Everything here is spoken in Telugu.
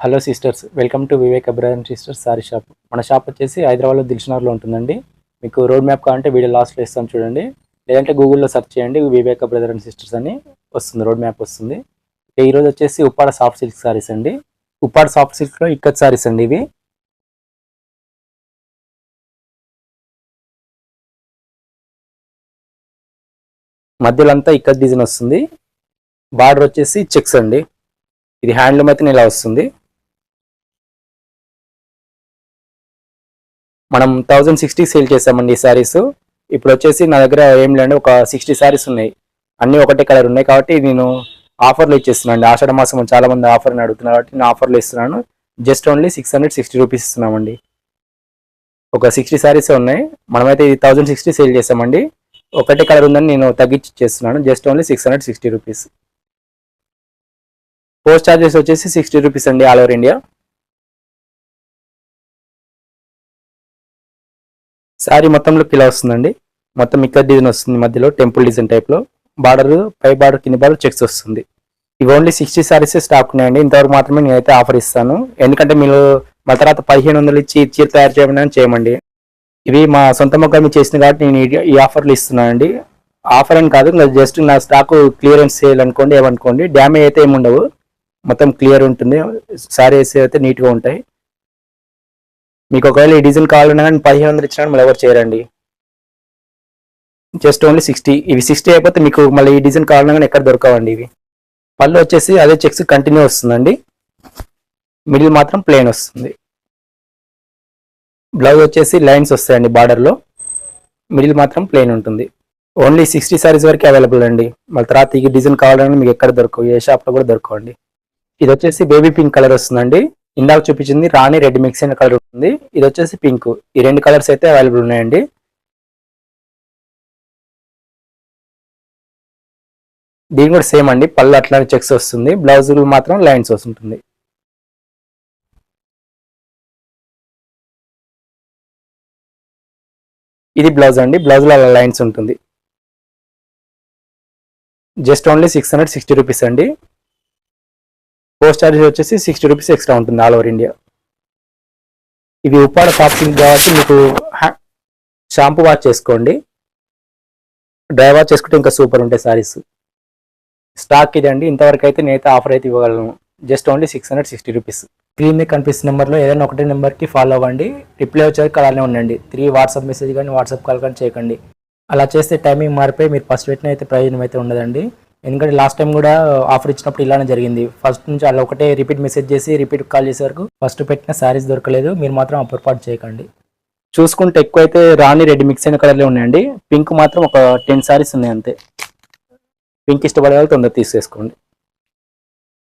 Hello sisters welcome to Vivek brother sisters sari shop. మన షాప్ వచ్చేసి హైదరాబాద్లో దిల్షనగర్లో ఉంటుందండి. మీకు రోడ్ మ్యాప్ కావాలంటే వీడియో లాస్ట్లో ఇస్తాం చూడండి. లేదంటే గూగుల్లో సెర్చ్ చేయండి వివేక్ బ్రదర్ అండ్ సిస్టర్స్ అని వస్తుంది రోడ్ మ్యాప్ వస్తుంది. ఈరోజు వచ్చేసి ఉప్పాడ సాఫ్ట్ సిల్క్ సారీస్ అండి. ఉప్పాడ సాఫ్ట్ సిల్క్లో ఇక్కత్ సారీస్ అండి ఇవి. మధ్యలో అంతా ఇక్కత్ డిజైన్ వస్తుంది. బార్డర్ వచ్చేసి చెక్స్ అండి. ఇది హ్యాండ్లూమ్ అయితే ఇలా వస్తుంది. మనం థౌజండ్ సిక్స్టీ సేల్ చేసామండి ఈ శారీస్ ఇప్పుడు వచ్చేసి నా దగ్గర ఏం లేండి ఒక సిక్స్టీ శారీస్ ఉన్నాయి. అన్నీ ఒకటే కలర్ ఉన్నాయి కాబట్టి నేను ఆఫర్లో ఇచ్చేస్తున్నాను ఆషాఢ మాసం చాలా మంది ఆఫర్ని అడుగుతున్నారు కాబట్టి నేను ఆఫర్లో ఇస్తున్నాను. Just only six hundred sixty rupees ఇస్తున్నామండి. ఒక సిక్స్టీ శారీస్ ఉన్నాయి. మనమైతే ఇది థౌజండ్ సిక్స్టీ సేల్ చేసామండి. ఒకటే కలర్ ఉందని నేను తగ్గించి ఇచ్చేస్తున్నాను. Just only six hundred sixty rupees post charges వచ్చేసి సిక్స్టీ రూపీస్ అండి ఆల్ ఓవర్ ఇండియా శారీ మొత్తంలో ఇలా వస్తుందండి. మొత్తం ఇక్కడ డిజైన్ వస్తుంది మధ్యలో టెంపుల్ డిజైన్ టైప్లో బార్డర్ పై బార్డర్ కింది బార్డర్ చెక్స్ వస్తుంది. ఇవి ఓన్లీ సిక్స్టీ శారీసే స్టాక్ ఉన్నాయండి. ఇంతవరకు మాత్రమే నేనైతే ఆఫర్ ఇస్తాను. ఎందుకంటే మీరు మా తర్వాత పదిహేను వందలు ఇచ్చి చీర తయారు చేయమని చేయమండి. ఇవి మా సొంత మొక్క చేసింది చేసిన కాబట్టి నేను ఈ- ఆఫర్లు ఇస్తున్నానండి. ఆఫర్ అని కాదు జస్ట్ నా స్టాక్ క్లియరెన్స్ చేయాలనుకోండి ఏమనుకోండి డ్యామేజ్ అయితే ఏమి ఉండవు. మొత్తం క్లియర్ ఉంటుంది. శారీస్ అయితే నీట్గా ఉంటాయి. మీకు ఒకవేళ ఈ డిజైన్ కావాలన్నా కానీ పదిహేను వందలు ఇచ్చినా మళ్ళీ ఎవరు చేయరండి. జస్ట్ ఓన్లీ సిక్స్టీ ఇవి సిక్స్టీ అయిపోతే మీకు మళ్ళీ ఈ డిజైన్ కావాలన్నా కానీ ఎక్కడ దొరకవండి ఇవి. పళ్ళు వచ్చేసి అదే చెక్స్ కంటిన్యూ వస్తుందండి. మిడిల్ మాత్రం ప్లెయిన్ వస్తుంది. బ్లౌజ్ వచ్చేసి లైన్స్ వస్తాయండి బార్డర్లో. మిడిల్ మాత్రం ప్లెయిన్ ఉంటుంది. ఓన్లీ సిక్స్టీ సారీస్ వరకు అవైలబుల్ అండి. మళ్ళీ తర్వాత ఈ డిజైన్ కావాలని మీకు ఎక్కడ దొరకవు ఏ షాప్లో కూడా దొరకవండి. ఇది వచ్చేసి బేబీ పింక్ కలర్ వస్తుందండి. ఇందాక చూపించింది రాణి రెడ్ మిక్స్ అయిన కలర్ ఉంది ఇది వచ్చేసి పింక్. ఈ రెండు కలర్స్ అయితే అవైలబుల్ ఉన్నాయండి. దీని కూడా సేమ్ అండి. పళ్ళు అట్లానే చెక్స్ వస్తుంది. బ్లౌజ్ మాత్రం లైన్స్ వస్తుంటుంది. ఇది బ్లౌజ్ అండి. బ్లౌజ్లో అలా లైన్స్ ఉంటుంది. Just only six hundred sixty rupees అండి. పోస్ట్ చార్జెస్ వచ్చేసి సిక్స్టీ రూపీస్ ఎక్స్ట్రా ఉంటుంది ఆల్ ఓవర్ ఇండియా. ఇది ఉప్పాడ షాపింగ్ కాబట్టి మీకు షాంపూ వాష్ చేసుకోండి. డ్రై వాష్ చేసుకుంటే ఇంకా సూపర్ ఉంటాయి సారీస్. స్టాక్ ఇదండి ఇంతవరకు అయితే నేనైతే ఆఫర్ అయితే ఇవ్వగలను. Just only six hundred sixty rupees. Screen మీద కనిపిస్తున్న నెంబర్లో ఏదైనా ఒకటే నెంబర్కి ఫాలో అవ్వండి. రిప్లై వచ్చేది అలానే ఉండండి. త్రీ వాట్సాప్ మెసేజ్ కానీ వాట్సాప్ కాల్ కానీ చేయకండి. అలా చేస్తే టైమింగ్ మారిపోయి మీరు ఫస్ట్ పెట్టిన అయితే ప్రయోజనం అయితే ఉండదండి. ఎందుకంటే లాస్ట్ టైం కూడా uh, ఆఫర్ ఇచ్చినప్పుడు ఇలానే జరిగింది. ఫస్ట్ నుంచి అలా ఒకటే రిపీట్ మెసేజ్ చేసి రిపీట్ కాల్ చేసే వరకు ఫస్ట్ పెట్టిన శారీస్ దొరకలేదు. మీరు మాత్రం అప్పర్పాటు పొరపాటు చేయకండి. చూసుకుంటే ఎక్కువ అయితే రాణి రెడ్ మిక్స్ అయిన కలర్లే ఉన్నాయండి. పింక్ మాత్రం ఒక టెన్ శారీస్ ఉన్నాయి అంతే. పింక్ ఇష్టపడే వాళ్ళు తొందరగా తీసేసుకోండి.